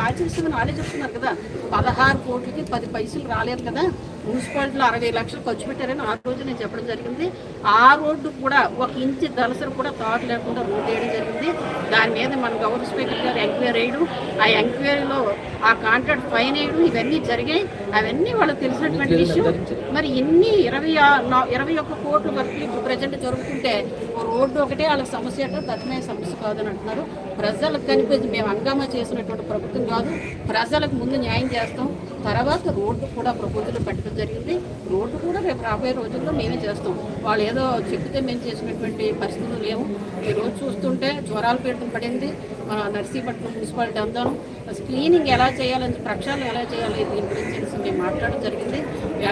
బాగా చేసిందని వాళ్ళే చెప్తున్నారు కదా. పదహారు కోట్లకి పది పైసలు రాలేదు కదా. మున్సిపాలిటీలో అరవై లక్షలు ఖర్చు పెట్టారని ఆ రోజు నేను చెప్పడం జరిగింది. ఆ రోడ్డు కూడా ఒక ఇంచు దళసరి కూడా తాడు లేకుండా రోడ్డు వేయడం జరిగింది. దాని మీద మన గవర్నర్ స్పీకర్ గారు ఎంక్వైరీ వేయడం ఆ ఎంక్వైరీలో ఆ కాంట్రాక్ట్ ఫైన్ వేయడం ఇవన్నీ జరిగాయి. అవన్నీ వాళ్ళకి తెలిసినటువంటి విషయం మరి ఇన్ని ఇరవై ఇరవై ఒక్క కోట్ల వరకు ఇప్పుడు ప్రజెంట్ జరుగుతుంటే రోడ్డు ఒకటే వాళ్ళ సమస్య అంటే తత్మయ సమస్య కాదని అంటున్నారు. ప్రజలకు కనిపించి మేము హంగామా చేసినటువంటి ప్రభుత్వం కాదు. ప్రజలకు ముందు న్యాయం చేస్తాం. తర్వాత రోడ్డు కూడా ప్రపోజల్ పెట్టడం జరిగింది. రోడ్డు కూడా రేపు రాబోయే రోజుల్లో మేమే చేస్తాం. వాళ్ళు ఏదో చెప్తే మేము చేసినటువంటి పరిస్థితులు లేవు. ఈ రోజు చూస్తుంటే జ్వరాల పీడతం పడింది. మన నర్సీపట్నం మున్సిపాలిటీ అందరం. క్లీనింగ్ ఎలా చేయాలని ప్రక్షాళన ఎలా చేయాలి దీని గురించి మేము మాట్లాడడం జరిగింది.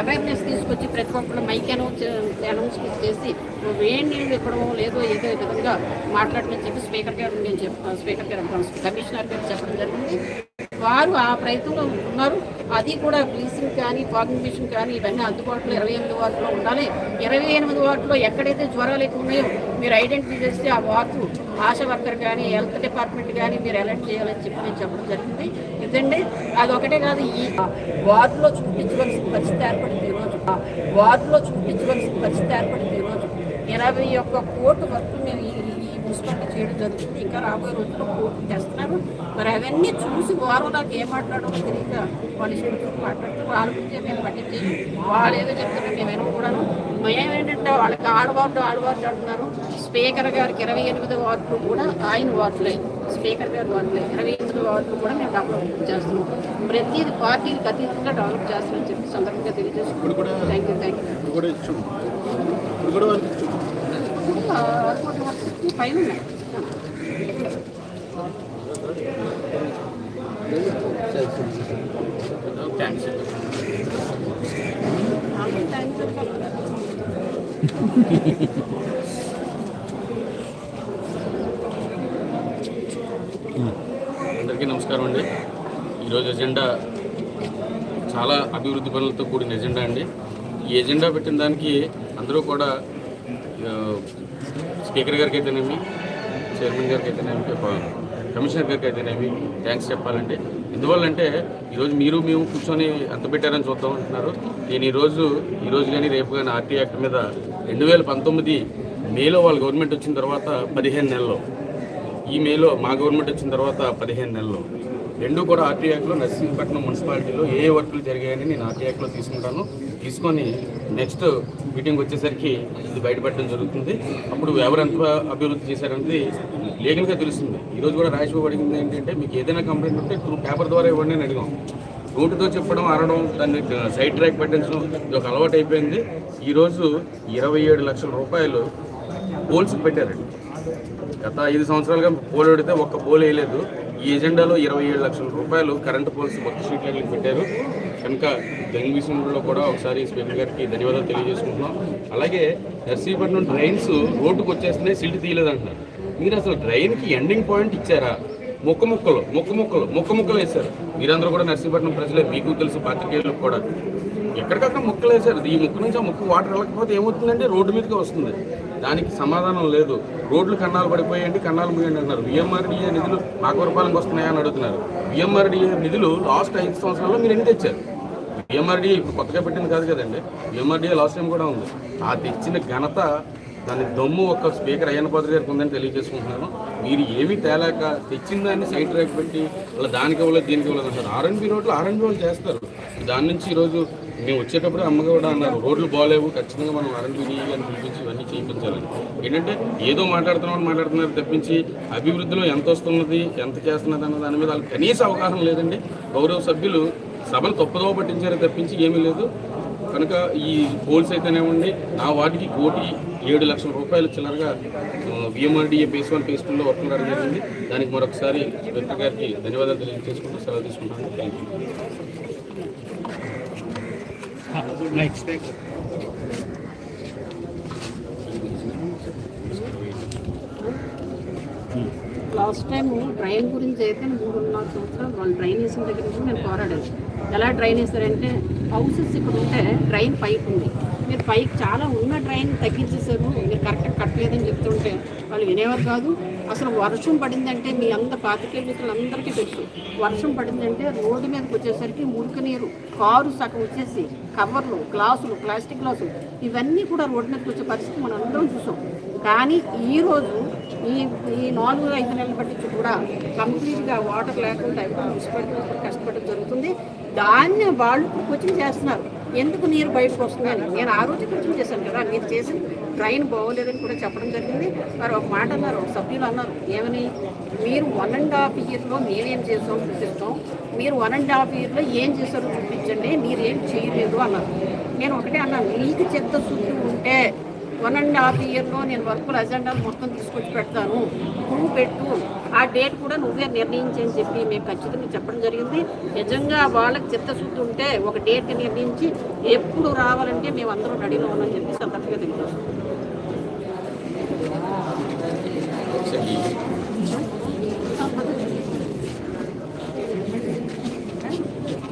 అవేర్నెస్ తీసుకొచ్చి ప్రతి ఒక్కరు మైక్ అనౌన్స్ అనౌన్స్ చేసి వేడి నీళ్ళు ఇవ్వడం లేదో ఏదో విధంగా మాట్లాడమని చెప్పి స్పీకర్ గారు నేను చెప్ స్పీకర్ గారు కమిషనర్ గారు చెప్పడం జరిగింది. వారు ఆ ప్రయత్నంలో ఉన్నారు. అది కూడా బ్లీచింగ్ కానీ ఫాగింగ్ మిషన్ కానీ ఇవన్నీ అందుబాటులో ఇరవై ఎనిమిది వార్డులో ఉండాలి. ఇరవై ఎనిమిది వార్డులో ఎక్కడైతే జ్వరాలు ఎక్కువ ఉన్నాయో మీరు ఐడెంటిఫై చేస్తే ఆ వార్డు ఆశా వర్కర్ కానీ హెల్త్ డిపార్ట్మెంట్ కానీ మీరు అలర్ట్ చేయాలని చెప్పి నేను చెప్పడం జరిగింది. ఎందుకంటే అది ఒకటే కాదు ఈ వార్డులో చూపించవలసిన పరిస్థితి ఏర్పడింది ఈరోజు వార్డులో చూపించవలసిన పరిస్థితి ఏర్పడింది ఈరోజు ఇరవై ఒక్క కోట్ల వరకు మేము ఈ మున్సిపాలిటీ చేయడం జరుగుతుంది. ఇంకా రాబోయే రోజుల్లో కోర్టు చేస్తున్నారు. మరి అవన్నీ చూసి వారు నాకు ఏం మాట్లాడడం తెలియక వాళ్ళు మాట్లాడుతూ వాళ్ళ గురించి మేము పట్టించేది వాళ్ళు ఏదో చెప్తున్నారు మేమైనా కూడాను. మేమేంటంటే వాళ్ళకి ఆడవార్డు ఆడవార్డు అంటున్నారు. స్పీకర్ గారికి ఇరవై ఎనిమిది వార్డులు కూడా ఆయన వార్డులే. స్పీకర్ గారి వార్డులే. ఇరవై ఎనిమిది వార్డులు కూడా మేము డెవలప్ చేస్తున్నాం. ప్రతిది పార్టీలకు అతీతంగా డెవలప్ చేస్తామని చెప్పి సందర్భంగా తెలియజేస్తున్నాం థ్యాంక్ యూ థ్యాంక్ యూ పైన ఉన్నాయి థ్యాంక్స్ అందరికీ నమస్కారం అండి. ఈరోజు ఎజెండా చాలా అభివృద్ధి పనులతో కూడిన ఎజెండా అండి. ఈ ఎజెండా పెట్టిన దానికి అందరూ కూడా స్పీకర్ గారికి అయితేనేమి చైర్మన్ గారికి అయితేనేమి కమిషనర్ గారికి అయితేనేమి థ్యాంక్స్ చెప్పాలంటే. ఎందువల్లంటే ఈరోజు మీరు మేము కూర్చొని ఎంత పెట్టారని చూద్దాం అంటున్నారు. నేను ఈరోజు ఈరోజు కానీ రేపు కానీ ఆర్టీ యాక్ట్ మీద రెండు వేల పంతొమ్మిది మేలో వాళ్ళ గవర్నమెంట్ వచ్చిన తర్వాత పదిహేను నెలలు. ఈ మేలో మా గవర్నమెంట్ వచ్చిన తర్వాత పదిహేను నెలలు. రెండు కూడా ఆర్టీ యాక్ట్లో నర్సింగ్పట్నం మున్సిపాలిటీలో ఏ వర్కులు జరిగాయని నేను ఆర్టీ యాక్ట్లో తీసుకుంటాను. తీసుకొని నెక్స్ట్ మీటింగ్ వచ్చేసరికి ఇది బయటపెట్టడం జరుగుతుంది. అప్పుడు ఎవరెంత అభివృద్ధి చేశారనేది లీగల్గా తెలుస్తుంది. ఈరోజు కూడా రాజబాబు అడిగింది ఏంటంటే మీకు ఏదైనా కంప్లైంట్ ఉంటే త్రూ పేపర్ ద్వారా ఇవ్వండి అని అడిగాం. నోటితో చెప్పడం అరడం దాన్ని సైడ్ ట్రాక్ పెట్టించడం ఇది ఒక అలవాటు అయిపోయింది ఈరోజు ఇరవై ఏడు లక్షల రూపాయలు పోల్స్ పెట్టారండి. గత ఐదు సంవత్సరాలుగా పోల్ పెడితే ఒక్క పోల్ వేయలేదు. ఈ ఎజెండాలో ఇరవై ఏడు లక్షల రూపాయలు కరెంటు పోల్స్ కొత్త స్ట్రీట్ లైట్లకు పెట్టారు. కనుక దెంగ్ విషయంలో కూడా ఒకసారి స్పీకర్ గారికి ధన్యవాదాలు తెలియజేసుకుంటున్నాం. అలాగే నర్సీపట్నం డ్రైన్స్ రోడ్డుకు వచ్చేస్తున్నాయి సిల్ట్ తీయలేదు అంటున్నారు మీరు అసలు డ్రైన్కి ఎండింగ్ పాయింట్ ఇచ్చారా? ముక్క ముక్కలు ముక్క ముక్కలు ముక్క ముక్కలు వేశారు. మీరందరూ కూడా నర్సీపట్నం ప్రజలే మీకు తెలుసు పాత్రికేయులకు కూడా. ఎక్కడికక్కడ ముక్కలు వేశారు. ఈ ముక్క నుంచి ఆ ముక్క వాటర్ వెళ్ళకపోతే ఏమవుతుందంటే రోడ్డు మీదకి వస్తుంది. దానికి సమాధానం లేదు. రోడ్లు కన్నాలు పడిపోయాయండి కన్నాలు ముయ్యండి అంటున్నారు. విఎంఆర్డీఏ నిధులు మాకవరపాలెంకి వస్తున్నాయా అని అడుగుతున్నారు. విఎంఆర్డీఏ నిధులు లాస్ట్ ఐదు సంవత్సరాల్లో మీరు ఎన్ని తెచ్చారు? విఎంఆర్డీ ఇప్పుడు కొత్తగా పెట్టింది కాదు కదండి. విఎంఆర్డీ లాస్ట్ టైం కూడా ఉంది. ఆ తెచ్చిన ఘనత దాని దమ్ము ఒక స్పీకర్ అయ్యన్న పాత్ర గారికి ఉందని తెలియజేసుకుంటున్నాను. మీరు ఏమీ తేలాక తెచ్చిన దాన్ని సైడ్ ట్రాక్ పెట్టి అలా దానికి ఇవ్వలేదు దీనికి ఇవ్వలేదు అంటారు ఆర్ఎన్బి రోడ్లు ఆర్ఎన్బి వాళ్ళు చేస్తారు. దాని నుంచి ఈరోజు మేము వచ్చేటప్పుడు అమ్మగా కూడా అన్నారు రోడ్లు బాగాలేవు ఖచ్చితంగా మనం ఆర్ఎన్బి అని పిలిపించి ఇవన్నీ చేయించాలని. ఏంటంటే ఏదో మాట్లాడుతున్నామని మాట్లాడుతున్నారు తప్పించి అభివృద్ధిలో ఎంత వస్తున్నది ఎంత చేస్తున్నది అన్న దాని మీద వాళ్ళకి కనీస అవగాహన లేదండి. గౌరవ సభ్యులు సభను తప్పుదోవ పట్టించారే తప్పించి ఏమీ లేదు. కనుక ఈ పోల్స్ అయితేనేమండి నా వాటికి కోటి ఏడు లక్షల రూపాయలు చిల్లరగా విఎంఆర్డీఏ బేస్ వన్ పేస్ టూలో వర్క్ ఉండడం జరిగింది. దానికి మరొకసారి స్పీకర్ గారికి ధన్యవాదాలు తెలియజేసుకుంటూ సెలవు తీసుకుంటాను. Thank you last time train గురించి అయితే మూడున్నర సంవత్సరాలు వాళ్ళు ట్రైన్ వేసిన దగ్గర నుంచి నేను పోరాడాను. ఎలా ట్రైన్ వేస్తారంటే హౌసెస్ ఇక్కడ ఉంటే ట్రైన్ పైప్ ఉంది మీరు పైకి చాలా ఉన్న ట్రైన్ తగ్గించేసారు మీరు కరెక్ట్గా కట్టలేదని చెప్తుంటే వాళ్ళు వినేవారు కాదు. అసలు వర్షం పడిందంటే మీ అంత పాతికేయ మిత్రులందరికీ తెలుసు. వర్షం పడిందంటే రోడ్డు మీదకి వచ్చేసరికి మురికి నీరు కారు సగం వచ్చేసి కవర్లు గ్లాసులు ప్లాస్టిక్ గ్లాసులు. ఇవన్నీ కూడా రోడ్డు మీదకి వచ్చే పరిస్థితి మనం అందరం చూసాం. కానీ ఈరోజు ఈ ఈ నాలుగు ఐదు నెలల బట్టి కూడా కంప్లీట్గా వాటర్ లేకుండా మున్సిపాలిటీ వాళ్ళు కష్టపడడం జరుగుతుంది. దాన్ని వాళ్ళు కోచింగ్ చేస్తున్నారు. ఎందుకు నీరు బయటకు వస్తుందని నేను ఆ రోజు కొంచెం చేశాను కదా మీరు చేసి ట్రైన్ బాగోలేదని కూడా చెప్పడం జరిగింది. మరి ఒక మాట అన్నారు ఒక సభ్యులు అన్నారు ఏమని? మీరు వన్ అండ్ హాఫ్ ఇయర్లో మేమేం చేసామో చూపిస్తాం. మీరు వన్ అండ్ హాఫ్ ఇయర్లో ఏం చేశారో చూపించండి మీరు ఏం చేయలేదు అన్నారు. నేను ఒకటే అన్నాను నీకు చెత్త శుద్ధి ఉంటే వన్ అండ్ హాఫ్ ఇయర్లో నేను వర్కుల అజెండాలు మొత్తం తీసుకొచ్చి పెడతాను. నువ్వు పెట్టు. ఆ డేట్ కూడా నువ్వే నిర్ణయించని చెప్పి మేము ఖచ్చితంగా చెప్పడం జరిగింది. నిజంగా వాళ్ళకి చిత్తశుద్ధి ఉంటే ఒక డేట్ నిర్ణయించి ఎప్పుడు రావాలంటే మేము అందరం రెడీలో ఉన్నామని చెప్పి సందర్భంగా తెలియజేస్తాం